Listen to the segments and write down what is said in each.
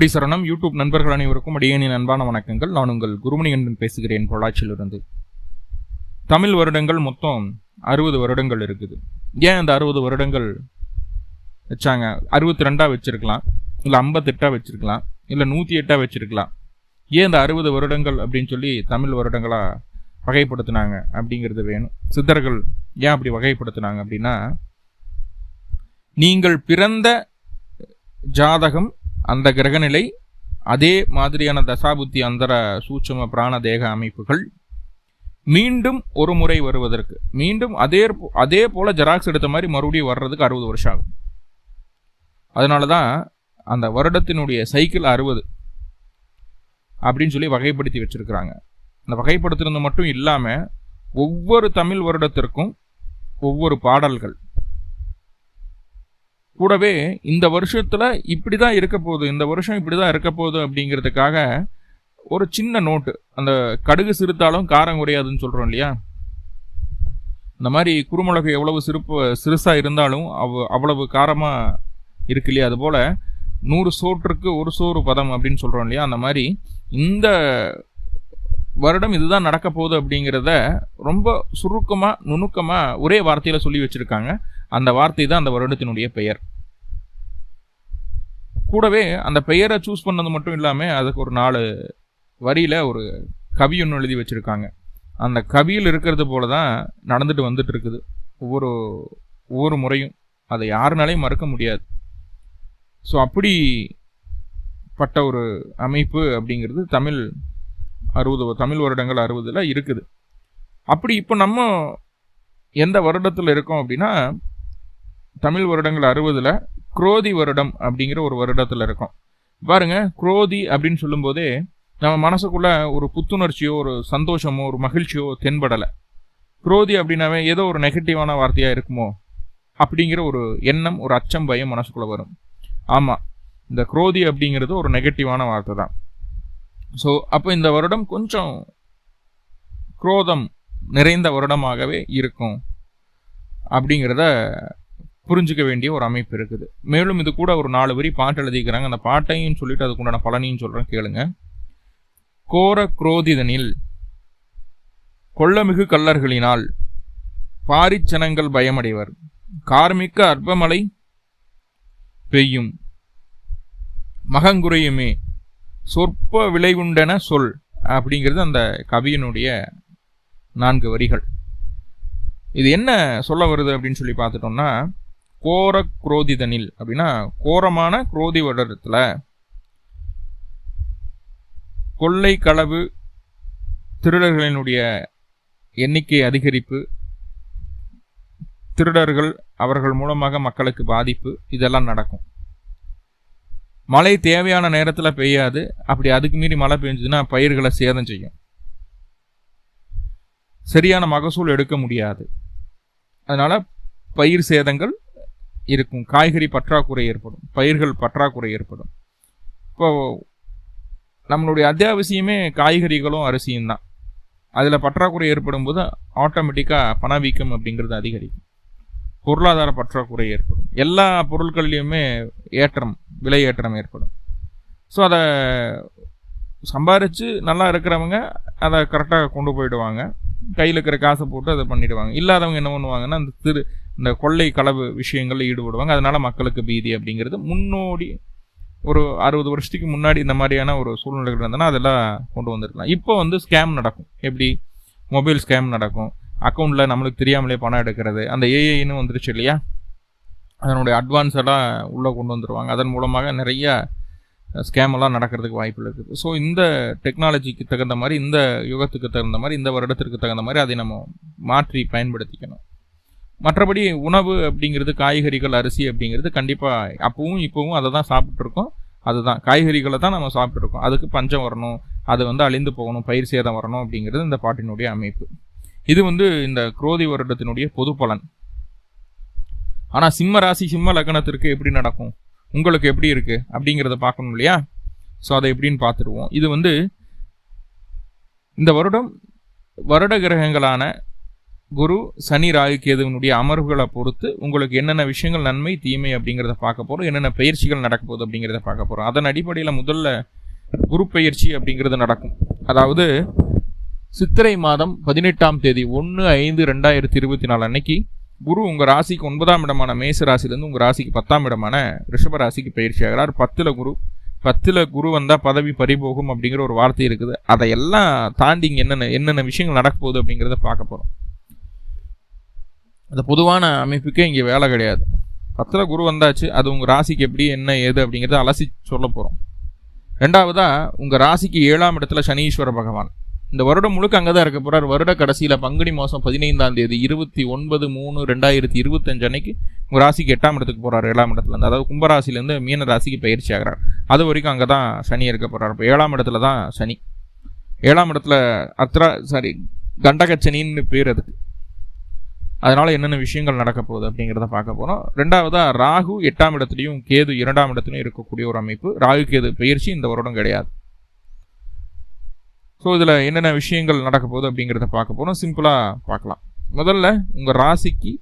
குருடி சரணம். யூடியூப் நண்பர்கள் அனைவருக்கும் அடியேனின் அன்பான வணக்கங்கள். நான் உங்கள் குருமணிகண்டன் பேசுகிறேன் பொள்ளாச்சியிலிருந்து. தமிழ் வருடங்கள் மொத்தம் அறுபது வருடங்கள் இருக்குது. ஏன் அந்த அறுபது வருடங்கள் வச்சாங்க? அறுபத்தி ரெண்டாக வச்சுருக்கலாம். இல்லை ஐம்பத்தெட்டாக வச்சுருக்கலாம். இல்லை நூற்றி எட்டாக வச்சுருக்கலாம். ஏன் இந்த அறுபது வருடங்கள் அப்படின்னு சொல்லி தமிழ் வருடங்களாக வகைப்படுத்தினாங்க அப்படிங்கிறது வேணும். சித்தர்கள் ஏன் அப்படி வகைப்படுத்தினாங்க அப்படின்னா நீங்கள் பிறந்த ஜாதகம் அந்த கிரகநிலை அதே மாதிரியான தசாபுத்தி அந்தர சூட்சும பிராண தேக அமைப்புகள் மீண்டும் ஒரு முறை வருவதற்கு மீண்டும் அதே போ- அதே போல் ஜெராக்ஸ் எடுத்த மாதிரி மறுபடியும் வர்றதுக்கு அறுபது வருஷம் ஆகும். அதனால தான் அந்த வருடத்தினுடைய சைக்கிள் அறுபது அப்படின்னு சொல்லி வகைப்படுத்தி வச்சுருக்கிறாங்க. அந்த வகைப்படுத்துறது மட்டும் இல்லாமல் ஒவ்வொரு தமிழ் வருடத்திற்கும் ஒவ்வொரு பாடல்கள் கூடவே இந்த வருஷத்தில் இப்படி தான் இருக்க போகுது இந்த வருஷம் இப்படிதான் இருக்க போகுது அப்படிங்கிறதுக்காக ஒரு சின்ன நோட்டு அந்த கடுகு சிறுத்தாலும் காரம் குறையாதுன்னு சொல்கிறோம் இல்லையா? இந்த மாதிரி குறுமிளகு எவ்வளவு சிறுப்பு சிறுசாக இருந்தாலும் அவ் அவ்வளவு காரமாக இருக்கு இல்லையா? அதுபோல் நூறு சோற்றுக்கு ஒரு சோறு பதம் அப்படின்னு சொல்கிறோம் இல்லையா? அந்த மாதிரி இந்த வருடம் இதுதான் நடக்க போகுது அப்படிங்கிறத ரொம்ப சுருக்கமாக நுணுக்கமாக ஒரே வார்த்தையில் சொல்லி வச்சுருக்காங்க. அந்த வார்த்தை தான் அந்த வருடத்தினுடைய பெயர். கூடவே அந்த பெயரை சூஸ் பண்ணது மட்டும் இல்லாமல் அதுக்கு ஒரு நாலு வரியில் ஒரு கவி ஒன்று எழுதி வச்சுருக்காங்க. அந்த கவியில் இருக்கிறது போல தான் நடந்துட்டு வந்துட்டு இருக்குது. ஒவ்வொரு ஒவ்வொரு முறையும். அதை யாருனாலையும் மறக்க முடியாது. ஸோ அப்படி பட்ட ஒரு அமைப்பு அப்படிங்கிறது தமிழ் அறுபது தமிழ் வருடங்கள் அறுபதில் இருக்குது. அப்படி இப்போ நம்ம எந்த வருடத்தில் இருக்கோம் அப்படின்னா தமிழ் வருடங்கள் அறுபதில் குரோதி வருடம் அப்படிங்கிற ஒரு வருடத்தில் இருக்கும். பாருங்க குரோதி அப்படின்னு சொல்லும்போதே நம்ம மனசுக்குள்ள ஒரு புத்துணர்ச்சியோ ஒரு சந்தோஷமோ ஒரு மகிழ்ச்சியோ தென்படலை. குரோதி அப்படின்னாவே ஏதோ ஒரு நெகட்டிவான வார்த்தையாக இருக்குமோ அப்படிங்கிற ஒரு எண்ணம் ஒரு அச்சம் பயம் மனசுக்குள்ளே வரும். ஆமாம் இந்த குரோதி அப்படிங்கிறது ஒரு நெகட்டிவான வார்த்தை தான். ஸோ அப்போ இந்த வருடம் கொஞ்சம் குரோதம் நிறைந்த வருடமாகவே இருக்கும் அப்படிங்கிறத புரிஞ்சுக்க வேண்டிய ஒரு அமைப்பு இருக்குது. மேலும் இது கூட ஒரு நாலு வரி பாட்டு எழுதிக்கிறாங்க அந்த பாட்டையும் சொல்லிட்டு அதுக்குண்டான பலனையும் சொல்கிறேன் கேளுங்க. கோர குரோதிதனில் கொள்ளமிகு கல்லர்களினால் பாரிச்சனங்கள் பயமடைவர். கார்மிக்க அற்பமழை பெய்யும். மகங்குறையுமே. சொற்ப விளைவுண்டன சொல். அப்படிங்கிறது அந்த கவியினுடைய நான்கு வரிகள். இது என்ன சொல்ல வருது அப்படின்னு சொல்லி பார்த்துட்டோம்னா கோர குரோதிதனில் அப்படின்னா கோரமான குரோதி வடரத்தில் கொள்ளை களவு திருடர்களினுடைய எண்ணிக்கை அதிகரிப்பு திருடர்கள் அவர்கள் மூலமாக மக்களுக்கு பாதிப்பு இதெல்லாம் நடக்கும். மழை தேவையான நேரத்தில் பெய்யாது. அப்படி அதுக்கு மீறி மழை பெஞ்சதுன்னா பயிர்களை சேதம் செய்யும். சரியான மகசூல் எடுக்க முடியாது. அதனால் பயிர் சேதங்கள் இருக்கும். காய்கறி பற்றாக்குறை ஏற்படும். பயிர்கள் பற்றாக்குறை ஏற்படும். இப்போ நம்மளுடைய அத்தியாவசியமே காய்கறிகளும் அரிசியும் தான். அதில் பற்றாக்குறை ஏற்படும் போது ஆட்டோமேட்டிக்காக பணவீக்கம் அப்படிங்கிறது அதிகரிக்கும். பொருளாதார பற்றாக்குறை ஏற்படும். எல்லா பொருட்கள்லையுமே ஏற்றம் விலை ஏற்றம் ஏற்படும். ஸோ அதை சம்பாரித்து நல்லா இருக்கிறவங்க அதை கரெக்டாக கொண்டு போயிடுவாங்க. கையில் இருக்கிற காசை போட்டு அதை பண்ணிடுவாங்க. இல்லாதவங்க என்ன பண்ணுவாங்கன்னா அந்த திரு இந்த கொள்ளை களவு விஷயங்களில் ஈடுபடுவாங்க. அதனால மக்களுக்கு பீதி அப்படிங்கிறது முன்னோடி ஒரு அறுபது வருஷத்துக்கு முன்னாடி இந்த மாதிரியான ஒரு சூழ்நிலைகள் இருந்ததுன்னா அதெல்லாம் கொண்டு வந்திருக்கலாம். இப்போ வந்து ஸ்கேம் நடக்கும். எப்படி? மொபைல் ஸ்கேம் நடக்கும். அக்கௌண்ட்டில் நம்மளுக்கு தெரியாமலே பணம் எடுக்கிறது. அந்த ஏஐன்னு வந்துருச்சு இல்லையா? அதனுடைய அட்வான்ஸ் எல்லாம் உள்ளே கொண்டு வந்துருவாங்க. அதன் மூலமாக நிறைய ஸ்கேம் எல்லாம் நடக்கிறதுக்கு வாய்ப்பு இருக்குது. ஸோ இந்த டெக்னாலஜிக்கு தகுந்த மாதிரி இந்த யுகத்துக்கு தகுந்த மாதிரி இந்த வருடத்திற்கு தகுந்த மாதிரி அதை நம்ம மாற்றி பயன்படுத்திக்கணும். மற்றபடி உணவு அப்படிங்கிறது காய்கறிகள் அரிசி அப்படிங்கிறது கண்டிப்பாக அப்பவும் இப்போவும் அதை தான் சாப்பிட்ருக்கோம் அதுதான் காய்கறிகளை தான் நம்ம சாப்பிட்ருக்கோம் அதுக்கு பஞ்சம் வரணும். அது வந்து அழிந்து போகணும். பயிர் சேதம் வரணும் அப்படிங்கிறது இந்த பாட்டினுடைய அமைப்பு. இது வந்து இந்த குரோதி வருடத்தினுடைய பொது பலன் ஆனால் சிம்ம ராசி சிம்ம லக்னத்திற்கு எப்படி நடக்கும்? உங்களுக்கு எப்படி இருக்குது அப்படிங்கிறத பார்க்கணும் இல்லையா? ஸோ அதை எப்படின்னு பார்த்துருவோம். இது வந்து இந்த வருடம் வருட கிரகங்களான குரு சனி ராகு கேதுவனுடைய அமர்வுகளை பொறுத்து உங்களுக்கு என்னென்ன விஷயங்கள் நன்மை தீமை அப்படிங்கிறத பார்க்க போகிறோம் என்னென்ன பயிற்சிகள் நடக்க போகுது அப்படிங்கிறத பார்க்க போகிறோம் அதன் அடிப்படையில் முதல்ல குரு பயிற்சி அப்படிங்கிறது நடக்கும். அதாவது சித்திரை மாதம் பதினெட்டாம் தேதி ஒன்று ஐந்து ரெண்டாயிரத்தி இருபத்தி நாலு அன்னைக்கு குரு உங்கள் ராசிக்கு ஒன்பதாம் இடமான மேச ராசிலேருந்து உங்கள் ராசிக்கு பத்தாம் இடமான ரிஷப ராசிக்கு பயிற்சி ஆகிறார். பத்தில் குரு. பத்தில் குரு வந்தால் பதவி பறிபோகும் அப்படிங்கிற ஒரு வார்த்தை இருக்குது. அதையெல்லாம் தாண்டி இங்கே என்னென்ன என்னென்ன விஷயங்கள் நடக்க போகுது அப்படிங்கிறத பார்க்க போகிறோம் அந்த பொதுவான அமைப்புக்கே இங்கே வேலை கிடையாது. பத்தில் குரு வந்தாச்சு அது உங்கள் ராசிக்கு எப்படி என்ன ஏது அப்படிங்கிறத அலசி சொல்ல போகிறோம் ரெண்டாவதாக உங்கள் ராசிக்கு ஏழாம் இடத்துல சனீஸ்வர பகவான். இந்த வருடம் முழுக்க அங்கே தான் இருக்க போகிறார் வருட கடைசியில் பங்குனி மாதம் பதினைந்தாம் தேதி இருபத்தி ஒன்பது மூணு ரெண்டாயிரத்தி இருபத்தஞ்சு அன்னைக்கு உங்கள் ராசிக்கு எட்டாம் இடத்துக்கு போகிறார் ஏழாம் இடத்துல இருந்து. அதாவது கும்பராசிலேருந்து மீன ராசிக்கு பயிற்சி ஆகிறார். அது வரைக்கும் அங்கே தான் சனி இருக்க போகிறார் இப்போ ஏழாம் இடத்துல தான் சனி. ஏழாம் இடத்துல அத்ரா சாரி கண்டகச்சனின்னு பேர் அதுக்கு. அதனால் என்னென்ன விஷயங்கள் நடக்க போகுது அப்படிங்கிறத பார்க்க போகிறோம் ரெண்டாவதாக ராகு எட்டாம் இடத்துலையும் கேது இரண்டாம் இடத்துலையும் இருக்கக்கூடிய ஒரு அமைப்பு. ராகு கேது பயிற்சி இந்த வருடம் கிடையாது. ஸோ இதில் என்னென்ன விஷயங்கள் நடக்க போகுது அப்படிங்கிறத பார்க்க போகிறோம் சிம்பிளாக பார்க்கலாம். முதல்ல உங்கள் ராசிக்கு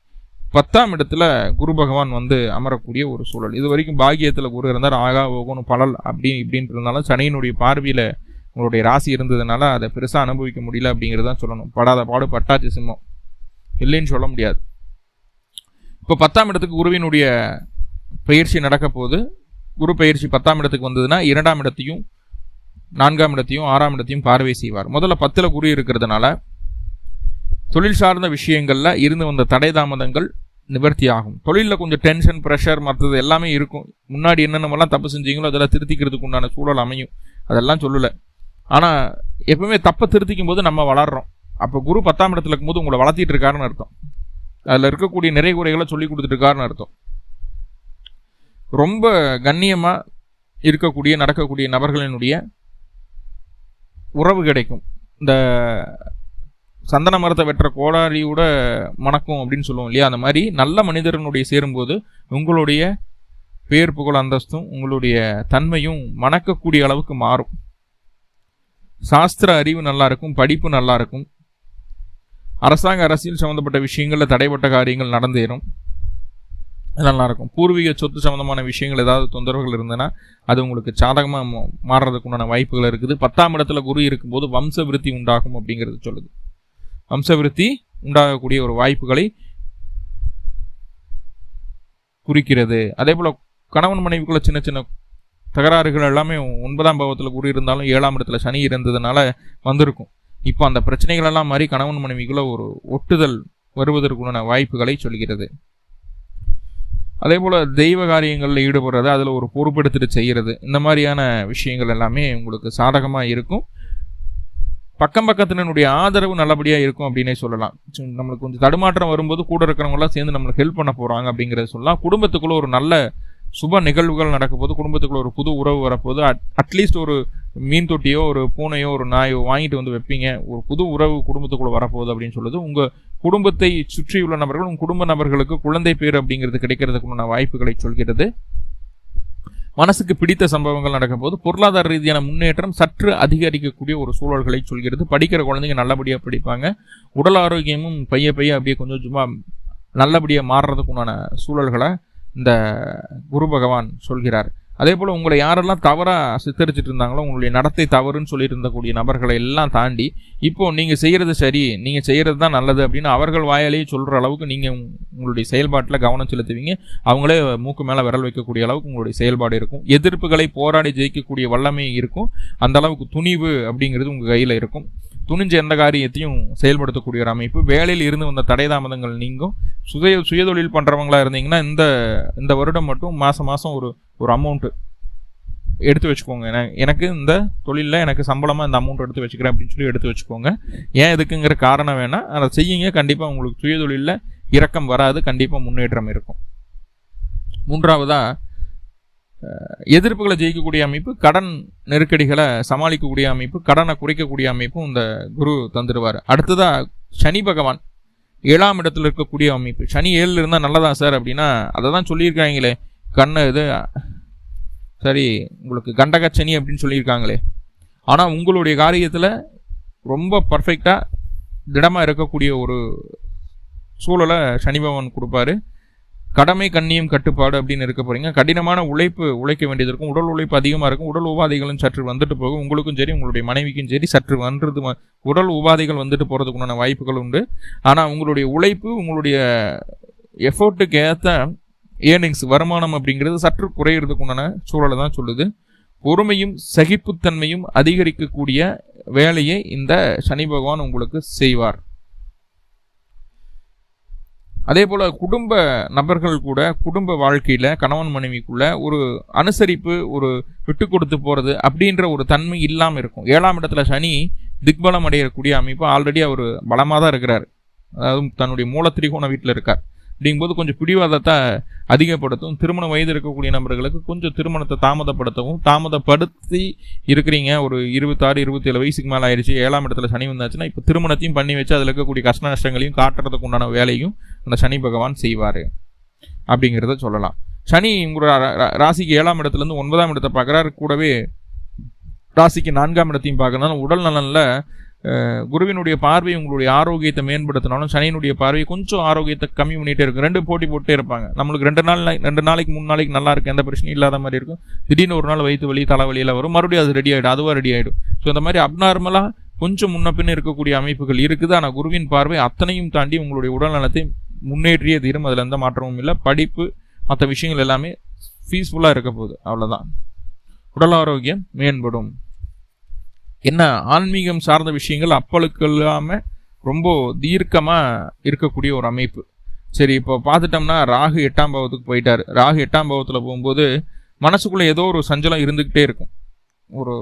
பத்தாம் இடத்துல குரு பகவான் வந்து அமரக்கூடிய ஒரு சூழல். இது வரைக்கும் பாகியத்தில் குரு இருந்தால் ஆகா ஓகணும் பலல் அப்படி இப்படின்ட்டு இருந்தாலும் சனியினுடைய பார்வையில் உங்களுடைய ராசி இருந்ததுனால அதை பெருசாக அனுபவிக்க முடியல அப்படிங்கிறதான் சொல்லணும். படாத பாடு பட்டாச்சு சிம்மம். இல்லைன்னு சொல்ல முடியாது. இப்போ பத்தாம் இடத்துக்கு குருவினுடைய பயிற்சி நடக்க போது குரு பயிற்சி பத்தாம் இடத்துக்கு வந்ததுன்னா இரண்டாம் இடத்தையும் நான்காம் இடத்தையும் ஆறாம் இடத்தையும் பார்வை செய்வார். முதல்ல பத்தில் குரு இருக்கிறதுனால தொழில் சார்ந்த விஷயங்களில் இருந்து வந்த தடை தாமதங்கள் நிவர்த்தி ஆகும். தொழிலில் கொஞ்சம் டென்ஷன் ப்ரெஷர் மற்றது எல்லாமே இருக்கும். முன்னாடி என்னென்னலாம் தப்பு செஞ்சீங்களோ அதெல்லாம் திருத்திக்கிறதுக்கு உண்டான சூழல் அமையும். அதெல்லாம் சொல்லலை. ஆனால் எப்பவுமே தப்பை திருத்திக்கும் போது நம்ம வளர்கிறோம் அப்போ குரு பத்தாம் இடத்துல இருக்கும்போது உங்களை வளர்த்திட்டு இருக்காருன்னு அர்த்தம். அதில் இருக்கக்கூடிய நிறை குறைகளை சொல்லி கொடுத்துட்ருக்காருன்னு அர்த்தம். ரொம்ப கண்ணியமாக இருக்கக்கூடிய நடக்கக்கூடிய நபர்களினுடைய உறவு கிடைக்கும். இந்த சந்தன மரத்தை வெட்டுற கோடாரியோட மணக்கும் அப்படின்னு சொல்லுவோம் இல்லையா? அந்த மாதிரி நல்ல மனிதர்களுடைய சேரும்போது உங்களுடைய பேர் புகழ் அந்தஸ்தும் உங்களுடைய தன்மையும் மணக்கக்கூடிய அளவுக்கு மாறும். சாஸ்திர அறிவு நல்லா இருக்கும் படிப்பு நல்லா இருக்கும். அரசாங்க அரசியல் சம்மந்தப்பட்ட விஷயங்களில் தடைப்பட்ட காரியங்கள் நடந்தேறும். நல்லாயிருக்கும். பூர்வீக சொத்து சம்மந்தமான விஷயங்கள் ஏதாவது தொந்தரவுகள் இருந்ததுன்னா அது உங்களுக்கு சாதகமாக மாறுறதுக்கு உண்டான வாய்ப்புகள் இருக்குது. பத்தாம் இடத்துல குரு இருக்கும்போது வம்சவிருத்தி உண்டாகும் அப்படிங்கிறது சொல்லுது. வம்சவிருத்தி உண்டாகக்கூடிய ஒரு வாய்ப்புகளை குறிக்கிறது. அதே போல் கணவன் மனைவிக்குள்ள சின்ன சின்ன தகராறுகள் எல்லாமே ஒன்பதாம் பாவத்தில் குரு இருந்தாலும் ஏழாம் இடத்துல சனி இருந்ததுனால வந்திருக்கும். இப்போ அந்த பிரச்சனைகள் எல்லாம் மாதிரி கணவன் மனைவிக்குள்ள ஒரு ஒட்டுதல் வருவதற்குண்டான வாய்ப்புகளை சொல்கிறது. அதே போல் தெய்வ காரியங்களில் ஈடுபடுறது அதில் ஒரு பொறுப்பெடுத்துட்டு செய்கிறது இந்த மாதிரியான விஷயங்கள் எல்லாமே உங்களுக்கு சாதகமாக இருக்கும். பக்கம் பக்கத்தினுடைய ஆதரவு நல்லபடியாக இருக்கும் அப்படின்னே சொல்லலாம். நம்மளுக்கு கொஞ்சம் தடுமாற்றம் வரும்போது கூட இருக்கிறவங்களாம் சேர்ந்து நம்மளுக்கு ஹெல்ப் பண்ண போகிறாங்க அப்படிங்கிறத சொல்லலாம். குடும்பத்துக்குள்ளே ஒரு நல்ல சுப நிகழ்வுகள் நடக்கும் போது குடும்பத்துக்குள்ள ஒரு புது உறவு வரப்போது அட் அட்லீஸ்ட் ஒரு மீன் தொட்டியோ ஒரு பூனையோ ஒரு நாயோ வாங்கிட்டு வந்து வைப்பீங்க. ஒரு புது உறவு குடும்பத்துக்குள்ளே வரப்போகுது அப்படின்னு சொல்லுது உங்கள் குடும்பத்தை சுற்றியுள்ள நபர்கள் உங்கள் குடும்ப நபர்களுக்கு குழந்தை பேர் அப்படிங்கிறது கிடைக்கிறதுக்குண்டான வாய்ப்புகளை சொல்கிறது. மனசுக்கு பிடித்த சம்பவங்கள் நடக்கும் போது பொருளாதார ரீதியான முன்னேற்றம் சற்று அதிகரிக்கக்கூடிய ஒரு சூழல்களை சொல்கிறது. படிக்கிற குழந்தைங்க நல்லபடியாக படிப்பாங்க. உடல் ஆரோக்கியமும் பைய பைய அப்படியே கொஞ்சம் சும்மா நல்லபடியாக மாறுறதுக்குண்டான சூழல்களை இந்த குரு பகவான் சொல்கிறார். அதே போல் உங்களை யாரெல்லாம் தவறாக சித்தரிச்சிட்டு இருந்தாங்களோ உங்களுடைய நடத்தை தவறுன்னு சொல்லிட்டு இருந்தக்கூடிய நபர்களை எல்லாம் தாண்டி இப்போது நீங்கள் செய்கிறது சரி நீங்கள் செய்கிறது தான் நல்லது அப்படின்னு அவர்கள் வாயாலேயே சொல்கிற அளவுக்கு நீங்கள் உங்களுடைய செயல்பாட்டில் கவனம் செலுத்துவீங்க. அவங்களே மூக்கு மேலே விரல் வைக்கக்கூடிய அளவுக்கு உங்களுடைய செயல்பாடு இருக்கும். எதிர்ப்புகளை போராடி ஜெயிக்கக்கூடிய வல்லமை இருக்கும். அந்த அளவுக்கு துணிவு அப்படிங்கிறது உங்கள் கையில் இருக்கும். துணிஞ்ச எந்த காரியத்தையும் செயல்படுத்தக்கூடிய ஒரு அமைப்பு. வேலையில் இருந்து வந்த தடை தாமதங்கள் நீங்கும். சுய சுயதொழில் பண்ணுறவங்களா இருந்தீங்கன்னா இந்த இந்த வருடம் மட்டும் மாதம் மாதம் ஒரு ஒரு அமௌண்ட்டு எடுத்து வச்சுக்கோங்க. எனக்கு இந்த தொழிலில் எனக்கு சம்பளமாக இந்த அமௌண்ட் எடுத்து வச்சுக்கிறேன் அப்படின்னு சொல்லி எடுத்து வச்சுக்கோங்க. ஏன் எதுக்குங்கிற காரணம் வேணால் அதை செய்யுங்க. கண்டிப்பாக உங்களுக்கு சுயதொழிலில் இறக்கம் வராது. கண்டிப்பாக முன்னேற்றம் இருக்கும். மூன்றாவதாக எதிர்ப்புகளை ஜெயிக்கக்கூடிய அமைப்பு கடன் நெருக்கடிகளை சமாளிக்கக்கூடிய அமைப்பு கடனை குறைக்கக்கூடிய அமைப்பும் இந்த குரு தந்துடுவார். அடுத்ததாக சனி பகவான். ஏழாம் இடத்துல இருக்கக்கூடிய அமைப்பு. சனி ஏழில் இருந்தால் நல்லதா சார் அப்படின்னா அதை தான் சொல்லியிருக்காங்களே. கண்ணு இது சரி உங்களுக்கு கண்டகச்சனி சனி அப்படின்னு சொல்லியிருக்காங்களே. ஆனால் உங்களுடைய காரியத்தில் ரொம்ப பர்ஃபெக்டாக திடமாக இருக்கக்கூடிய ஒரு சூழலை சனி பகவான் கொடுப்பாரு. கடமை கண்ணியம் கட்டுப்பாடு அப்படின்னு இருக்க போறீங்க. கடினமான உழைப்பு உழைக்க வேண்டியது இருக்கும். உடல் உழைப்பு அதிகமாக இருக்கும். உடல் உபாதைகளும் சற்று வந்துட்டு போகும். உங்களுக்கும் சரி உங்களுடைய மனைவிக்கும் சரி சற்று வந்துறது உடல் உபாதைகள் வந்துட்டு போகிறதுக்குண்டான வாய்ப்புகள் உண்டு. ஆனால் உங்களுடைய உழைப்பு உங்களுடைய எஃபோர்ட்டுக்கு ஏற்ற ஏர்னிங்ஸ் வருமானம் அப்படிங்கிறது சற்று குறையிறதுக்கு உண்டான சூழலை தான் சொல்லுது. பொறுமையும் சகிப்புத்தன்மையும் அதிகரிக்கக்கூடிய வேலையை இந்த சனி பகவான் உங்களுக்கு செய்வார். அதே போல் குடும்ப நபர்கள் கூட குடும்ப வாழ்க்கையில் கணவன் மனைவிக்குள்ள ஒரு அனுசரிப்பு ஒரு விட்டு கொடுத்து போகிறது அப்படின்ற ஒரு தன்மை இல்லாமல் இருக்கும். ஏழாம் இடத்துல சனி திக்பலம் அடையக்கூடிய அமைப்பு ஆல்ரெடி அவர் பலமாக தான் இருக்கிறார். அதாவது தன்னுடைய மூல திரிகோண வீட்டில் இருக்கார். அப்படிங்கும்போது கொஞ்சம் பிடிவாதத்தை அதிகப்படுத்தும். திருமண வயது இருக்கக்கூடிய நபர்களுக்கு கொஞ்சம் திருமணத்தை தாமதப்படுத்தவும் தாமதப்படுத்தி இருக்கிறீங்க. ஒரு இருபத்தாறு இருபத்தேழு வயசுக்கு மேலே ஆயிடுச்சு. ஏழாம் இடத்துல சனி வந்தாச்சுன்னா இப்போ திருமணத்தையும் பண்ணி வச்சு அதில் இருக்கக்கூடிய கஷ்ட நஷ்டங்களையும் காட்டுறதுக்கு உண்டான வேலையும் அந்த சனி பகவான் செய்வார். அப்படிங்கிறத சொல்லலாம். சனி உங்களோட ராசிக்கு ஏழாம் இடத்துலேருந்து ஒன்பதாம் இடத்தை பார்க்குறாரு. கூடவே ராசிக்கு நான்காம் இடத்தையும் பார்க்கறதுனால உடல் நலனில் குருவினுடைய பார்வை உங்களுடைய ஆரோக்கியத்தை மேம்படுத்தினாலும் சனியினுடைய பார்வை கொஞ்சம் ஆரோக்கியத்தை கம்மி பண்ணிகிட்டே இருக்கும். ரெண்டு போட்டி போட்டே இருப்பாங்க. நம்மளுக்கு ரெண்டு நாள் ரெண்டு நாளைக்கு மூணு நாளைக்கு நல்லா இருக்கும் எந்த பிரச்சனையும் இல்லாத மாதிரி இருக்கும். திடீர்னு ஒரு நாள் வயிற்று வலி தலைவலியில் வரும். மறுபடியும் அது ரெடி ஆகிடும் அதுவாக ரெடி ஆகிடும் ஸோ இந்த மாதிரி அப்நார்மலாக கொஞ்சம் முன்ன இருக்கக்கூடிய அமைப்புகள் இருக்குது. ஆனால் குருவின் பார்வை அத்தனையும் தாண்டி உங்களுடைய உடல் நலத்தை முன்னேற்றிய தீரும். அதில் எந்த மாற்றமும் இல்லை. படிப்பு மற்ற விஷயங்கள் எல்லாமே பீஸ்ஃபுல்லாக இருக்க போகுது. அவ்வளோதான் உடல் ஆரோக்கியம் மேம்படும். என்ன ஆன்மீகம் சார்ந்த விஷயங்கள் அப்பளுக்கு இல்லாமல் ரொம்ப தீர்க்கமாக இருக்கக்கூடிய ஒரு அமைப்பு. சரி இப்போ பார்த்துட்டோம்னா ராகு எட்டாம் பாவத்துக்கு போயிட்டார். ராகு எட்டாம் பாவத்தில் போகும்போது மனசுக்குள்ளே ஏதோ ஒரு சஞ்சலம் இருந்துக்கிட்டே இருக்கும். ஒரு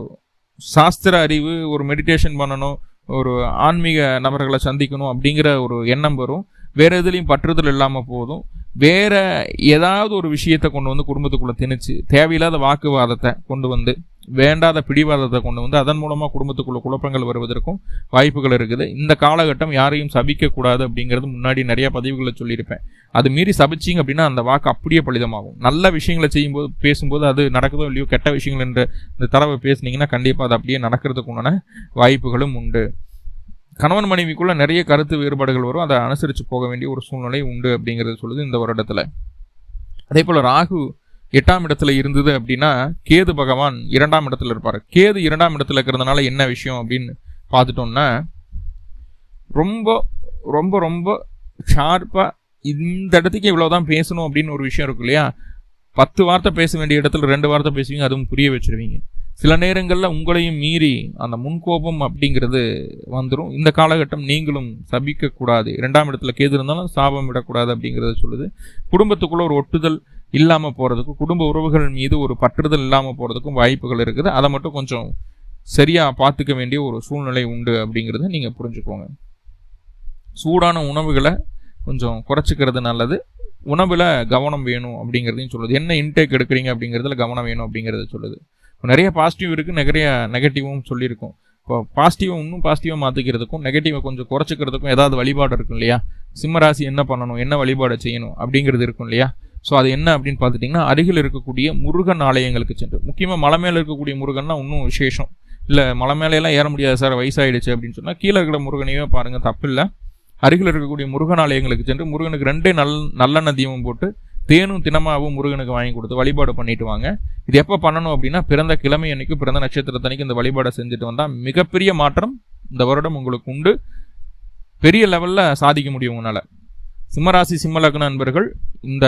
சாஸ்திர அறிவு ஒரு மெடிடேஷன் பண்ணணும் ஒரு ஆன்மீக நபர்களை சந்திக்கணும் அப்படிங்கிற ஒரு எண்ணம் வரும். வேறு எதுலேயும் பற்றுதல் இல்லாமல் போதும். வேற ஏதாவது ஒரு விஷயத்தை கொண்டு வந்து குடும்பத்துக்குள்ளே திணிச்சு தேவையில்லாத வாக்குவாதத்தை கொண்டு வந்து வேண்டாத பிடிவாதத்தை கொண்டு வந்து அதன் மூலமாக குடும்பத்துக்குள்ள குழப்பங்கள் வருவதற்கும் வாய்ப்புகள் இருக்குது. இந்த காலகட்டம் யாரையும் சபிக்கக்கூடாது அப்படிங்கிறது முன்னாடி நிறையா பதிவுகளை சொல்லியிருப்பேன். அது மீறி சபிச்சிங்க அப்படின்னா அந்த வாக்கு அப்படியே பலிதமாகும். நல்ல விஷயங்களை செய்யும்போது பேசும்போது அது நடக்குதோ இல்லையோ கெட்ட விஷயங்கள் என்ற இந்த தரவை பேசுனீங்கன்னா கண்டிப்பாக அது அப்படியே நடக்கிறதுக்கு உண்டான வாய்ப்புகளும் உண்டு. கணவன் மனைவிக்குள்ளே நிறைய கருத்து வேறுபாடுகள் வரும். அதை அனுசரித்து போக வேண்டிய ஒரு சூழ்நிலை உண்டு அப்படிங்கிறது சொல்லுது இந்த வருடத்தில். அதே போல் ராகு எட்டாம் இடத்துல இருந்தது அப்படின்னா கேது பகவான் இரண்டாம் இடத்துல இருப்பார். கேது இரண்டாம் இடத்துல இருக்கிறதுனால என்ன விஷயம் அப்படின்னு பார்த்துட்டோம்னா ரொம்ப ரொம்ப ரொம்ப ஷார்ப்பாக இந்த இடத்துக்கு இவ்வளோதான் பேசணும் அப்படின்னு ஒரு விஷயம் இருக்கு இல்லையா? பத்து வார்த்தை பேச வேண்டிய இடத்துல ரெண்டு வார்த்தை பேசுவீங்க அதுவும் புரிய வச்சுருவீங்க. சில நேரங்களில் உங்களையும் மீறி அந்த முன்கோபம் அப்படிங்கிறது வந்துடும் இந்த காலகட்டம் நீங்களும் சபிக்கக்கூடாது. இரண்டாம் இடத்துல கேது இருந்தாலும் சாபம் விடக்கூடாது அப்படிங்கிறத சொல்லுது. குடும்பத்துக்குள்ளே ஒரு ஒட்டுதல் இல்லாமல் போகிறதுக்கும் குடும்ப உறவுகள் மீது ஒரு பற்றுதல் இல்லாமல் போகிறதுக்கும் வாய்ப்புகள் இருக்குது. அதை மட்டும் கொஞ்சம் சரியாக பார்த்துக்க வேண்டிய ஒரு சூழ்நிலை உண்டு அப்படிங்கிறத நீங்கள் புரிஞ்சுக்கோங்க. சூடான உணவுகளை கொஞ்சம் குறைச்சிக்கிறது நல்லது. உணவில் கவனம் வேணும் அப்படிங்கிறதையும் சொல்லுது. என்ன இன்டேக் எடுக்கிறீங்க அப்படிங்கிறதுல கவனம் வேணும் அப்படிங்கிறத சொல்லுது. நிறைய பாசிட்டிவ் இருக்குது நிறைய நெகட்டிவும் சொல்லியிருக்கோம். இப்போ பாசிட்டிவை இன்னும் பாசிட்டிவாக மாற்றிக்கிறதுக்கும் நெகட்டிவை கொஞ்சம் குறைச்சிக்கிறதுக்கும் ஏதாவது வழிபாடு இருக்கும் இல்லையா? சிம்மராசி என்ன பண்ணணும்? என்ன வழிபாடு செய்யணும்? அப்படிங்கிறது இருக்கும் இல்லையா? ஸோ அது என்ன அப்படின்னு பார்த்துட்டிங்கன்னா அருகில் இருக்கக்கூடிய முருகன் ஆலயங்களுக்கு சென்று. முக்கியமாக மலை மேலே இருக்கக்கூடிய முருகன்னா இன்னும் விசேஷம். இல்லை மலை மேலையெல்லாம் ஏற முடியாது சார் வயசாயிடுச்சு அப்படின்னு சொன்னால் கீழே இருக்கிற முருகனையே பாருங்கள் தப்பில்லை. அருகில் இருக்கக்கூடிய முருகன் ஆலயங்களுக்கு சென்று முருகனுக்கு ரெண்டே நல் நல்லெண்ண தீபம் போட்டு தேனும் தினமாவும் முருகனுக்கு வாங்கி கொடுத்து வழிபாடு பண்ணிட்டு வாங்க. இது எப்போ பண்ணணும் அப்படின்னா பிறந்த கிழமை அன்னைக்கு பிறந்த நட்சத்திரத்தன்னைக்கு இந்த வழிபாடை செஞ்சுட்டு வந்தால் மிகப்பெரிய மாற்றம் இந்த வருடம் உங்களுக்கு உண்டு. பெரிய லெவலில் சாதிக்க முடியும் உங்களால். சிம்மராசி சிம்மலக்ன நண்பர்கள் இந்த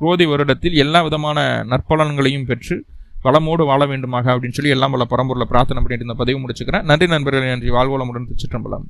குரோதி வருடத்தில் எல்லா விதமான நற்பலன்களையும் பெற்று வளமோடு வாழ வேண்டுமாக அப்படின்னு சொல்லி எல்லாம் பல பரம்பூரில் பிரார்த்தனை பண்ணிட்டு இந்த பதிவு முடிச்சுக்கிறேன். நன்றி நண்பர்களே நன்றி. வாழ்வோளமுடன் திருச்சிற்றம்பலம்.